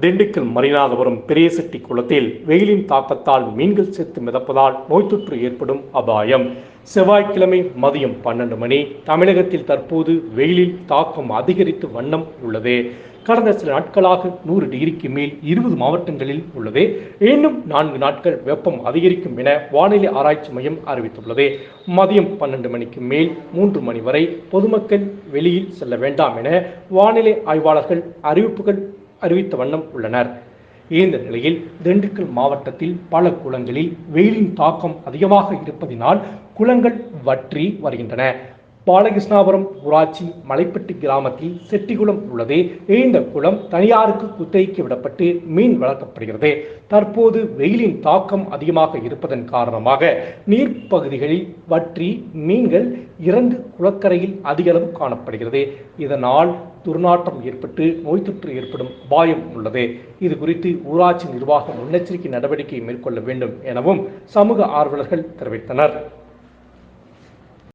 திண்டுக்கல் மரிநாதபுரம் பெரியசெட்டி குளத்தில் வெயிலின் தாக்கத்தால் மீன்கள் செத்து மிதப்பதால் நோய் தொற்று ஏற்படும் அபாயம். செவ்வாய்க்கிழமை மதியம் பன்னெண்டு மணி தமிழகத்தில் தற்போது வெயிலில் தாக்கம் அதிகரித்து வண்ணம் உள்ளது. கடந்த சில நாட்களாக நூறு டிகிரிக்கு மேல் இருபது மாவட்டங்களில் உள்ளது. இன்னும் நான்கு நாட்கள் வெப்பம் அதிகரிக்கும் என வானிலை ஆராய்ச்சி மையம் அறிவித்துள்ளது. மதியம் பன்னெண்டு மணிக்கு மேல் மூன்று மணி வரை பொதுமக்கள் வெளியில் செல்ல வேண்டாம் என வானிலை ஆய்வாளர்கள் அறிவிப்புகள் அறிவித்த வண்ணம் உள்ளனர். இந்த நிலையில் திண்டுக்கல் மாவட்டத்தில் பல குளங்களில் வெயிலின் தாக்கம் அதிகமாக இருப்பதினால் குளங்கள் வற்றி வருகின்றன. பாலகிருஷ்ணாபுரம் ஊராட்சி மலைப்பட்டி கிராமத்தில் செட்டிக்குளம் உள்ளது. இந்த குளம் தனியாருக்கு குத்தகைக்கு விடப்பட்டு மீன் வளர்க்கப்படுகிறது. தற்போது வெயிலின் தாக்கம் அதிகமாக இருப்பதன் காரணமாக நீர்ப்பகுதிகளில் வற்றி மீன்கள் இறந்து குளக்கரையில் அதிக அளவு காணப்படுகிறது. இதனால் துர்நாற்றம் ஏற்பட்டு நோய் தொற்று ஏற்படும் அபாயம் உள்ளது. இது குறித்து ஊராட்சி நிர்வாகம் முன்னெச்சரிக்கை நடவடிக்கை மேற்கொள்ள வேண்டும் எனவும் சமூக ஆர்வலர்கள் தெரிவித்தனர்.